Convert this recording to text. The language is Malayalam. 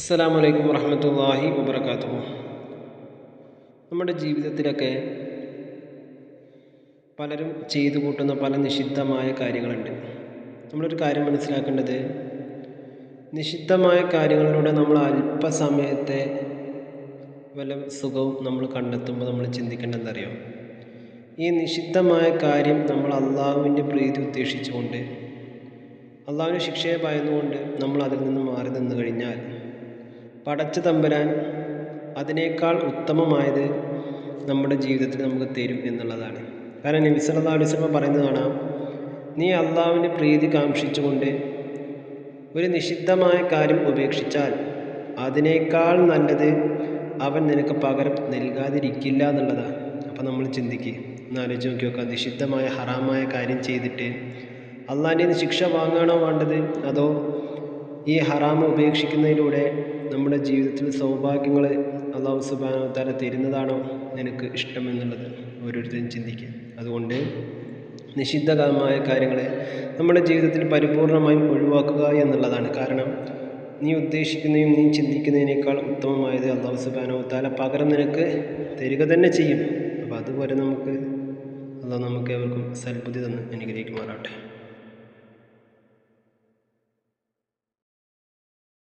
അസ്സലാമു വലൈക്കും വറഹമത്തല്ലാഹി വബർക്കാത്തു നമ്മുടെ ജീവിതത്തിലൊക്കെ പലരും ചെയ്തു കൂട്ടുന്ന പല നിഷിദ്ധമായ കാര്യങ്ങളുണ്ട്. നമ്മളൊരു കാര്യം മനസ്സിലാക്കേണ്ടത് നിഷിദ്ധമായ കാര്യങ്ങളിലൂടെ നമ്മൾ അല്പസമയത്തെ വല്ല സുഖവും നമ്മൾ കണ്ടെത്തുമ്പോൾ നമ്മൾ ചിന്തിക്കേണ്ടതെന്നറിയാം ഈ നിഷിദ്ധമായ കാര്യം നമ്മൾ അള്ളാഹുവിന്റെ പ്രീതി ഉദ്ദേശിച്ചുകൊണ്ട് അള്ളാഹുവിന്റെ ശിക്ഷയെ ഭയന്നുകൊണ്ട് നമ്മൾ അതിൽ നിന്ന് മാറി നിന്ന് കഴിഞ്ഞാൽ പടച്ച തമ്പുരാൻ അതിനേക്കാൾ ഉത്തമമായത് നമ്മുടെ ജീവിതത്തിൽ നമുക്ക് തരും എന്നുള്ളതാണ്. കാരണം നബി സല്ലല്ലാഹു അലൈഹി വസല്ലം പറയുന്നത് കാണാം നീ അള്ളാഹുവിന്റെ പ്രീതി കാക്ഷിച്ചുകൊണ്ട് ഒരു നിഷിദ്ധമായ കാര്യം ഉപേക്ഷിച്ചാൽ അതിനേക്കാൾ നല്ലത് അവൻ നിനക്ക് പകരം നൽകാതിരിക്കില്ല എന്നുള്ളതാണ്. അപ്പം നമ്മൾ ചിന്തിക്കുക ഒന്ന് ആലോചിച്ച് നോക്കി നോക്കാം നിഷിദ്ധമായ ഹറാമായ കാര്യം ചെയ്തിട്ട് അള്ളാഹിന്റെ ശിക്ഷ വാങ്ങാണോ വേണ്ടത്? അതോ ഈ ഹറാമ ഉപേക്ഷിക്കുന്നതിലൂടെ നമ്മുടെ ജീവിതത്തിൽ സൗഭാഗ്യങ്ങൾ അള്ളാഹു സുബാനോ തല തരുന്നതാണോ നിനക്ക് ഇഷ്ടം എന്നുള്ളത് ഓരോരുത്തരും ചിന്തിക്കുക. അതുകൊണ്ട് നിഷിദ്ധകരമായ കാര്യങ്ങളെ നമ്മുടെ ജീവിതത്തിൽ പരിപൂർണമായും ഒഴിവാക്കുക എന്നുള്ളതാണ്. കാരണം നീ ഉദ്ദേശിക്കുന്നതും നീ ചിന്തിക്കുന്നതിനേക്കാൾ ഉത്തമമായത് അള്ളാഹു സുബാനോ താല പകരം നിനക്ക് തരിക തന്നെ ചെയ്യും. അപ്പോൾ അതുപോലെ നമുക്ക് അള്ളാഹ് നമുക്ക് ഏവർക്കും സൽബുദ്ധി തന്ന് അനുഗ്രഹിക്കുമാറാട്ടെ